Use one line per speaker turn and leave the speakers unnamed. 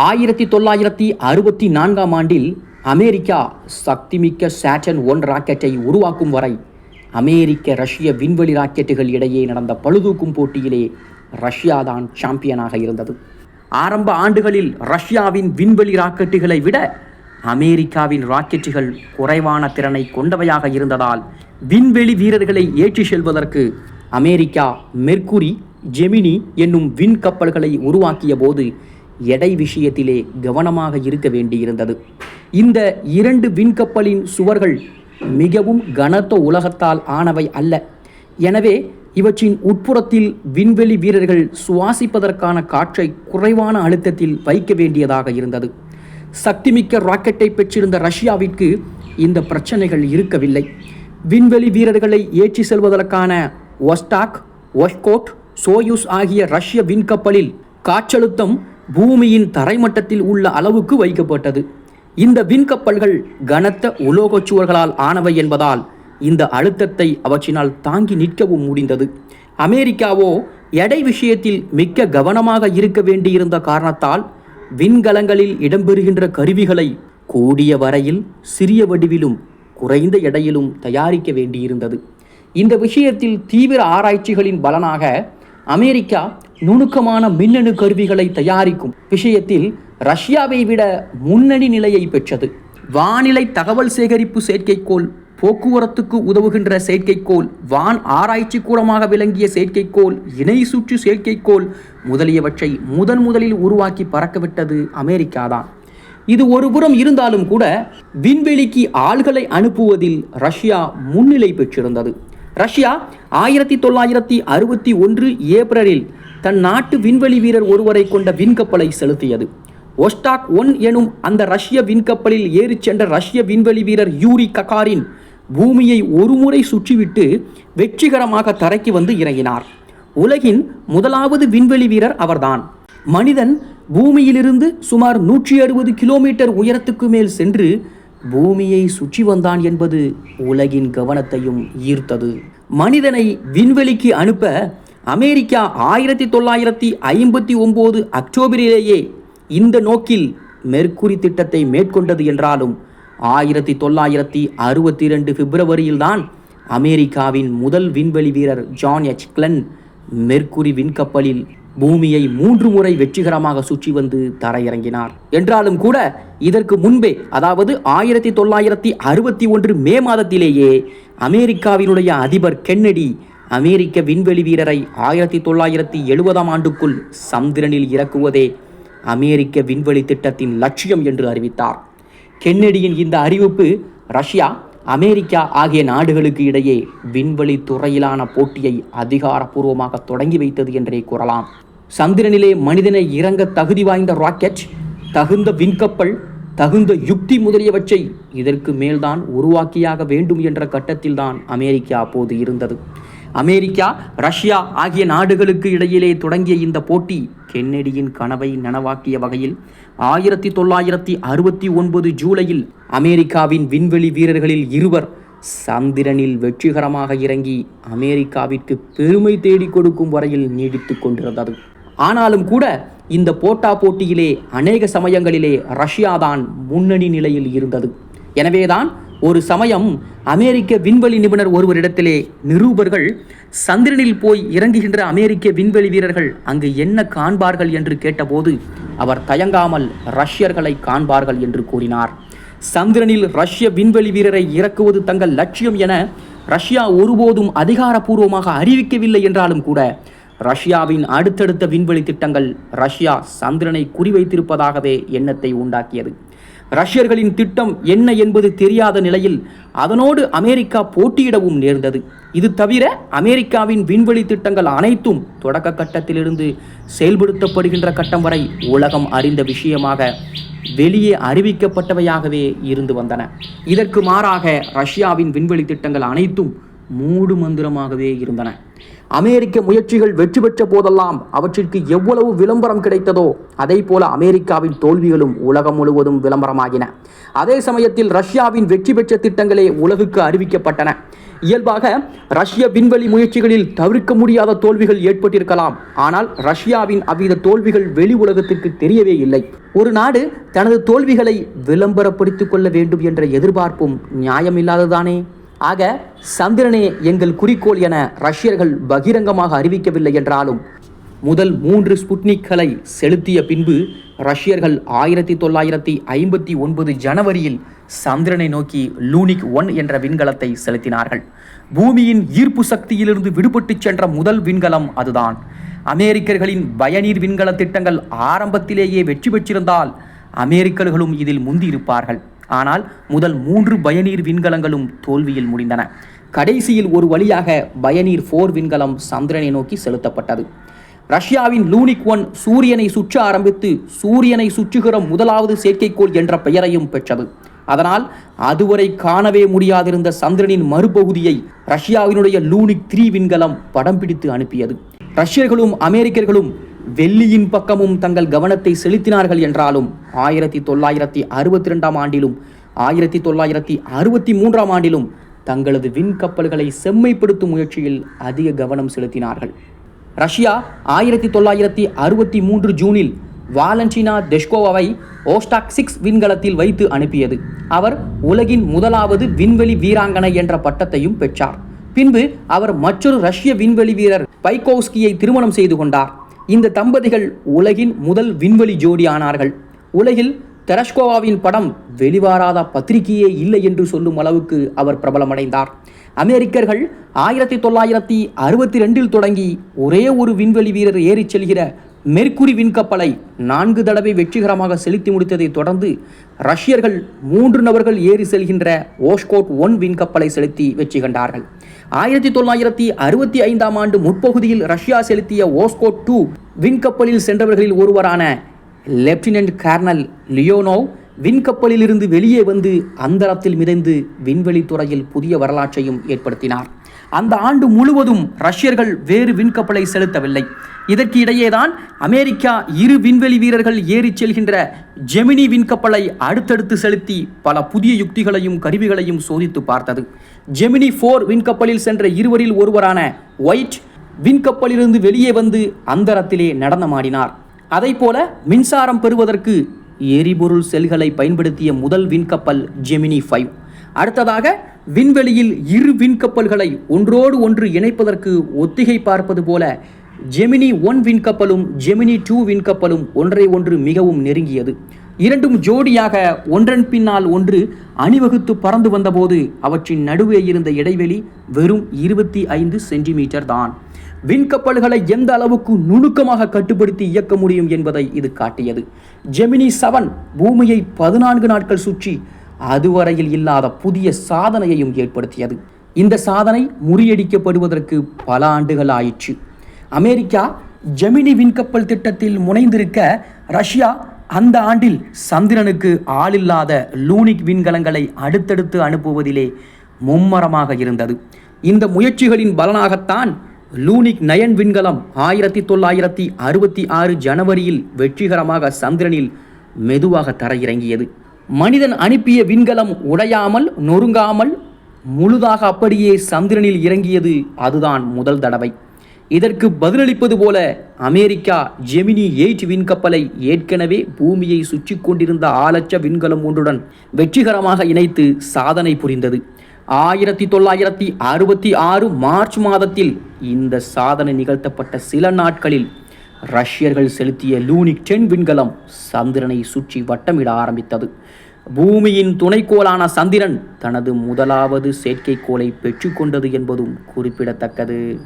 ஆயிரத்தி தொள்ளாயிரத்தி அறுபத்தி நான்காம் ஆண்டில் அமெரிக்கா சக்திமிக்க சாட்டன் ஒன் ராக்கெட்டை உருவாக்கும் வரை அமெரிக்க ரஷ்ய விண்வெளி ராக்கெட்டுகள் இடையே நடந்த பழுதூக்கும் போட்டியிலே ரஷ்யா தான் சாம்பியனாக இருந்தது. ஆரம்ப ஆண்டுகளில் ரஷ்யாவின் விண்வெளி ராக்கெட்டுகளை விட அமெரிக்காவின் ராக்கெட்டுகள் குறைவான திறனை கொண்டவையாக இருந்ததால் விண்வெளி வீரர்களை ஏற்றி செல்வதற்கு அமெரிக்கா மெர்க்குரி ஜெமினி என்னும் விண் கப்பல்களை உருவாக்கிய போது எடை விஷயத்திலே கவனமாக இருக்க வேண்டியிருந்தது. இந்த இரண்டு விண்கப்பலின் சுவர்கள் மிகவும் கனத்த உலகத்தால் ஆனவை அல்ல. எனவே இவற்றின் உட்புறத்தில் விண்வெளி வீரர்கள் சுவாசிப்பதற்கான காற்றை குறைவான அழுத்தத்தில் வைக்க வேண்டியதாக இருந்தது. சக்திமிக்க ராக்கெட்டை பெற்றிருந்த ரஷ்யாவிற்கு இந்த பிரச்சனைகள் இருக்கவில்லை. விண்வெளி வீரர்களை ஏற்றி செல்வதற்கான ஒஸ்டாக் ஒஷ்கோட் சோயூஸ் ஆகிய ரஷ்ய விண்கப்பலில் காற்றழுத்தம் பூமியின் தரைமட்டத்தில் உள்ள அளவுக்கு வைக்கப்பட்டது. இந்த விண்கப்பல்கள் கனத்த உலோகச் சுவர்களால் ஆனவை என்பதால் இந்த அழுத்தத்தை அவற்றினால் தாங்கி நிற்கவும் முடிந்தது. அமெரிக்காவோ எடை விஷயத்தில் மிக்க கவனமாக இருக்க வேண்டியிருந்த காரணத்தால் விண்கலங்களில் இடம்பெறுகின்ற கருவிகளை கூடிய வரையில் சிறிய வடிவிலும் குறைந்த எடையிலும் தயாரிக்க வேண்டியிருந்தது. இந்த விஷயத்தில் தீவிர ஆராய்ச்சிகளின் பலனாக அமெரிக்கா நுணுக்கமான மின்னணு கருவிகளை தயாரிக்கும் விஷயத்தில் ரஷ்யாவை விட முன்னணி நிலையை பெற்றது. வானிலை தகவல் சேகரிப்பு செயற்கைக்கோள் போக்குவரத்துக்கு உதவுகின்ற செயற்கைக்கோள் வான் ஆராய்ச்சி கூடமாக விளங்கிய செயற்கைக்கோள் இணை சுற்று செயற்கைக்கோள் முதலியவற்றை முதன் முதலில் உருவாக்கி பறக்கவிட்டது அமெரிக்காதான். இது ஒருபுறம் இருந்தாலும் கூட விண்வெளிக்கு ஆள்களை அனுப்புவதில் ரஷ்யா முன்னிலை பெற்றிருந்தது. ரஷ்யா ஆயிரத்தி தொள்ளாயிரத்தி அறுபத்தி ஒன்று ஏப்ரலில் தன் நாட்டு விண்வெளி வீரர் ஒருவரை கொண்ட விண்கப்பலை செலுத்தியது. ஒஸ்டாக் ஒன் எனும் அந்த ரஷ்ய விண்கப்பலில் ஏறிச் சென்ற ரஷ்ய விண்வெளி வீரர் யூரி ககாரின் பூமியை ஒருமுறை சுற்றிவிட்டு வெற்றிகரமாக தரைக்கு வந்து இறங்கினார். உலகின் முதலாவது விண்வெளி வீரர் அவர்தான். மனிதன் பூமியிலிருந்து சுமார் நூற்றி அறுபது கிலோமீட்டர் உயரத்துக்கு மேல் சென்று பூமியை சுற்றி வந்தான் என்பது உலகின் கவனத்தையும் ஈர்த்தது. மனிதனை விண்வெளிக்கு அனுப்ப அமெரிக்கா ஆயிரத்தி தொள்ளாயிரத்தி ஐம்பத்தி ஒம்பது அக்டோபரிலேயே இந்த நோக்கில் மெர்க்குரி திட்டத்தை மேற்கொண்டது என்றாலும் ஆயிரத்தி தொள்ளாயிரத்தி அறுபத்தி ரெண்டு பிப்ரவரியில்தான் அமெரிக்காவின் முதல் விண்வெளி வீரர் ஜான் எச். கிளன் மெர்க்குரி விண்கப்பலில் பூமியை மூன்று முறை வெற்றிகரமாக சுற்றி வந்து தரையிறங்கினார். என்றாலும் கூட இதற்கு முன்பே அதாவது ஆயிரத்தி தொள்ளாயிரத்தி அறுபத்தி ஒன்று மே மாதத்திலேயே அமெரிக்காவினுடைய அதிபர் கென்னடி அமெரிக்க விண்வெளி வீரரை ஆயிரத்தி தொள்ளாயிரத்தி எழுபதாம் ஆண்டுக்குள் சந்திரனில் இறக்குவதே அமெரிக்க விண்வெளி திட்டத்தின் லட்சியம் என்று அறிவித்தார். கென்னடியின் இந்த அறிவிப்பு ரஷ்யா அமெரிக்கா ஆகிய நாடுகளுக்கு இடையே விண்வெளி துறையிலான போட்டியை அதிகாரப்பூர்வமாக தொடங்கி வைத்தது என்றே கூறலாம். சந்திரனிலே மனிதனை இறங்க தகுதி வாய்ந்த ராக்கெட் தகுந்த விண்கப்பல் தகுந்த யுக்தி முதலியவற்றை இதற்கு மேல்தான் உருவாக்கியாக வேண்டும் என்ற கட்டத்தில்தான் அமெரிக்கா அப்போது இருந்தது. அமெரிக்கா ரஷ்யா ஆகிய நாடுகளுக்கு இடையிலே தொடங்கிய இந்த போட்டி கென்னடியின் கனவை நனவாக்கிய வகையில் ஆயிரத்தி தொள்ளாயிரத்தி அறுபத்தி ஒன்பது ஜூலையில் அமெரிக்காவின் விண்வெளி வீரர்களில் இருவர் சந்திரனில் வெற்றிகரமாக இறங்கி அமெரிக்காவிற்கு பெருமை தேடி கொடுக்கும் வரையில் நீடித்துக் கொண்டிருந்தது. ஆனாலும் கூட இந்த போட்டா போட்டியிலே அநேக சமயங்களிலே ரஷ்யாதான் முன்னணி நிலையில் இருந்தது. எனவேதான் ஒரு சமயம் அமெரிக்க விண்வெளி நிபுணர் ஒருவரிடத்திலே நிருபர்கள் சந்திரனில் போய் இறங்குகின்ற அமெரிக்க விண்வெளி வீரர்கள் அங்கு என்ன காண்பார்கள்? என்று கேட்டபோது அவர் தயங்காமல் ரஷ்யர்களை காண்பார்கள் என்று கூறினார். சந்திரனில் ரஷ்ய விண்வெளி வீரரை இறக்குவது தங்கள் லட்சியம் என ரஷ்யா ஒருபோதும் அதிகாரப்பூர்வமாக அறிவிக்கவில்லை என்றாலும் கூட ரஷ்யாவின் அடுத்தடுத்த விண்வெளி திட்டங்கள் ரஷ்யா சந்திரனை குறிவைத்திருப்பதாகவே எண்ணத்தை உண்டாக்கியது. ரஷ்யர்களின் திட்டம் என்ன என்பது தெரியாத நிலையில் அதனோடு அமெரிக்கா போட்டியிடவும் நேர்ந்தது. இது தவிர அமெரிக்காவின் விண்வெளி திட்டங்கள் அனைத்தும் தொடக்க கட்டத்திலிருந்து செயல்படுத்தப்படுகின்ற கட்டம் வரை உலகம் அறிந்த விஷயமாக வெளியே அறிவிக்கப்பட்டவையாகவே இருந்து வந்தன. இதற்கு மாறாக ரஷ்யாவின் விண்வெளி திட்டங்கள் அனைத்தும் மூடு மந்திரமாகவே இருந்தன. அமெரிக்க முயற்சிகள் வெற்றி பெற்ற போதெல்லாம் அவற்றிற்கு எவ்வளவு விளம்பரம் கிடைத்ததோ அதே போல அமெரிக்காவின் தோல்விகளும் உலகம் முழுவதும் விளம்பரமாகின. அதே சமயத்தில் ரஷ்யாவின் வெற்றி பெற்ற திட்டங்களே உலகுக்கு அறிவிக்கப்பட்டன. இயல்பாக ரஷ்ய விண்வெளி முயற்சிகளில் தவிர்க்க முடியாத தோல்விகள் ஏற்பட்டிருக்கலாம். ஆனால் ரஷ்யாவின் அவ்வித தோல்விகள் வெளி உலகத்திற்கு தெரியவே இல்லை. ஒரு நாடு தனது தோல்விகளை விளம்பரப்படுத்திக் கொள்ள வேண்டும் என்ற எதிர்பார்ப்பும் நியாயமில்லாததானே? ஆக சந்திரனே எங்கள் குறிக்கோள் என ரஷ்யர்கள் பகிரங்கமாக அறிவிக்கவில்லை என்றாலும் முதல் மூன்று ஸ்புட்னிக்களை செலுத்திய பின்பு ரஷ்யர்கள் ஆயிரத்தி தொள்ளாயிரத்தி ஐம்பத்தி ஒன்பது ஜனவரியில் சந்திரனை நோக்கி லூனிக் ஒன் என்ற விண்கலத்தை செலுத்தினார்கள். பூமியின் ஈர்ப்பு சக்தியிலிருந்து விடுபட்டுச் சென்ற முதல் விண்கலம் அதுதான். அமெரிக்கர்களின் பயனீர் விண்கல திட்டங்கள் ஆரம்பத்திலேயே வெற்றி பெற்றிருந்தால் அமெரிக்கர்களும் இதில் முந்தியிருப்பார்கள். ஆனால் முதல் மூன்று பயனீர் விண்கலங்களும் தோல்வியில் முடிந்தன. கடைசியில் ஒரு வழியாக பயனீர் ஃபோர் விண்கலம் சந்திரனை நோக்கி செலுத்தப்பட்டது. ரஷ்யாவின் லூனிக் ஒன் சூரியனை சுற்ற ஆரம்பித்து சூரியனை சுற்றுகிற முதலாவது செயற்கைக்கோள் என்ற பெயரையும் பெற்றது. அதனால் அதுவரை காணவே முடியாதிருந்த சந்திரனின் மறுபகுதியை ரஷ்யாவினுடைய லூனிக் த்ரீ விண்கலம் படம் பிடித்து அனுப்பியது. ரஷ்யர்களும் அமெரிக்கர்களும் வெள்ளியின் பக்கமும் தங்கள் கவனத்தை செலுத்தினார்கள் என்றாலும் ஆயிரத்தி தொள்ளாயிரத்தி அறுபத்தி ரெண்டாம் ஆண்டிலும் ஆயிரத்தி தொள்ளாயிரத்தி அறுபத்தி மூன்றாம் ஆண்டிலும் தங்களது விண்கப்பல்களை செம்மைப்படுத்தும் முயற்சியில் அதிக கவனம் செலுத்தினார்கள். ரஷ்யா ஆயிரத்தி தொள்ளாயிரத்தி அறுபத்தி மூன்று ஜூனில் வாலன்டினா தெஷ்கோவாவை ஓஸ்டாக் சிக்ஸ் விண்கலத்தில் வைத்து அனுப்பியது. அவர் உலகின் முதலாவது விண்வெளி வீராங்கனை என்ற பட்டத்தையும் பெற்றார். பின்பு அவர் மற்றொரு ரஷ்ய விண்வெளி வீரர் பைகோவ்ஸ்கியை திருமணம் செய்து கொண்டார். இந்த தம்பதிகள் உலகின் முதல் விண்வெளி ஜோடி ஆனார்கள். உலகில் தெரஷ்கோவாவின் படம் வெளிவாராத பத்திரிகையே இல்லை என்று சொல்லும் அளவுக்கு அவர் பிரபலமடைந்தார். அமெரிக்கர்கள் ஆயிரத்தி தொள்ளாயிரத்தி அறுபத்தி ரெண்டில் தொடங்கி ஒரே ஒரு விண்வெளி வீரர் ஏறிச் செல்கிற மெர்க்குரி விண்கப்பலை நான்கு தடவை வெற்றிகரமாக செலுத்தி முடித்ததை தொடர்ந்து ரஷ்யர்கள் மூன்று நபர்கள் ஏறி செல்கின்ற ஓஷ்கோட் ஒன் விண்கப்பலை செலுத்தி வெற்றி கண்டார்கள். ஆயிரத்தி தொள்ளாயிரத்தி அறுபத்தி ஐந்தாம் ஆண்டு முற்பகுதியில் ரஷ்யா செலுத்திய ஓஸ்கோட் டூ விண்கப்பலில் சென்றவர்களில் ஒருவரான லெப்டினன்ட் கர்னல் லியோனோவ் விண்கப்பலிலிருந்து வெளியே வந்து அந்தரத்தில் மிதந்து விண்வெளி துறையில் புதிய வரலாற்றையும் ஏற்படுத்தினார். அந்த ஆண்டு முழுவதும் ரஷ்யர்கள் வேறு விண்கப்பலை செலுத்தவில்லை. இதற்கு இடையேதான் அமெரிக்கா இரு விண்வெளி வீரர்கள் ஏறிச் செல்கின்ற ஜெமினி விண்கப்பலை அடுத்தடுத்து செலுத்தி பல புதிய யுக்திகளையும் கருவிகளையும் சோதித்து பார்த்தது. ஜெமினி ஃபோர் விண்கப்பலில் சென்ற இருவரில் ஒருவரான ஒயிட் விண்கப்பலிலிருந்து வெளியே வந்து அந்தரத்திலே நடனமாடினார். போல மின்சாரம் பெறுவதற்கு எரிபொருள் செல்களை பயன்படுத்திய முதல் விண்கப்பல் ஜெமினி ஃபைவ். அடுத்ததாக விண்வெளியில் இரு விண்கப்பல்களை ஒன்றோடு ஒன்று இணைப்பதற்கு ஒத்திகை பார்ப்பது போல ஜெமினி ஒன் விண்கப்பலும் ஜெமினி டூ விண்கப்பலும் ஒன்றை ஒன்று மிகவும் நெருங்கியது. இரண்டும் ஜோடியாக ஒன்றன் பின்னால் ஒன்று அணிவகுத்து பறந்து வந்தபோது அவற்றின் நடுவே இருந்த இடைவெளி வெறும் இருபத்தி ஐந்து சென்டிமீட்டர் தான். விண்கப்பல்களை எந்த அளவுக்கு நுணுக்கமாக கட்டுப்படுத்தி இயக்க முடியும் என்பதை இது காட்டியது. ஜெமினி செவன் பூமியை பதினான்கு நாட்கள் சுற்றி அதுவரையில் இல்லாத புதிய சாதனையையும் ஏற்படுத்தியது. இந்த சாதனை முறியடிக்கப்படுவதற்கு பல ஆண்டுகள் ஆயிற்று. அமெரிக்கா ஜெமினி விண்கப்பல் திட்டத்தில் முனைந்திருக்க ரஷ்யா அந்த ஆண்டில் சந்திரனுக்கு ஆளில்லாத லூனிக் விண்கலங்களை அடுத்தடுத்து அனுப்புவதிலே மும்மரமாக இருந்தது. இந்த முயற்சிகளின் பலனாகத்தான் லூனிக் நயன் விண்கலம் ஆயிரத்தி தொள்ளாயிரத்தி அறுபத்தி ஆறு ஜனவரியில் வெற்றிகரமாக சந்திரனில் மெதுவாக தரையிறங்கியது. மனிதன் அனுப்பிய விண்கலம் உடையாமல் நொறுங்காமல் முழுதாக அப்படியே சந்திரனில் இறங்கியது அதுதான் முதல் தடவை. இதற்கு பதிலளிப்பது போல அமெரிக்கா ஜெமினி எயிட் விண்கப்பலை ஏற்கனவே பூமியை சுற்றி கொண்டிருந்த ஆலட்ச விண்கலம் ஒன்றுடன் வெற்றிகரமாக இணைத்து சாதனை புரிந்தது. ஆயிரத்தி தொள்ளாயிரத்தி அறுபத்தி ஆறு மார்ச் மாதத்தில் இந்த சாதனை நிகழ்த்தப்பட்ட சில நாட்களில் ரஷ்யர்கள் செலுத்திய லூனிக் டென் விண்கலம் சந்திரனை சுற்றி வட்டமிட ஆரம்பித்தது. பூமியின் துணைக்கோளான சந்திரன் தனது முதலாவது செயற்கைக்கோளை பெற்றுக்கொண்டது என்பதும் குறிப்பிடத்தக்கது.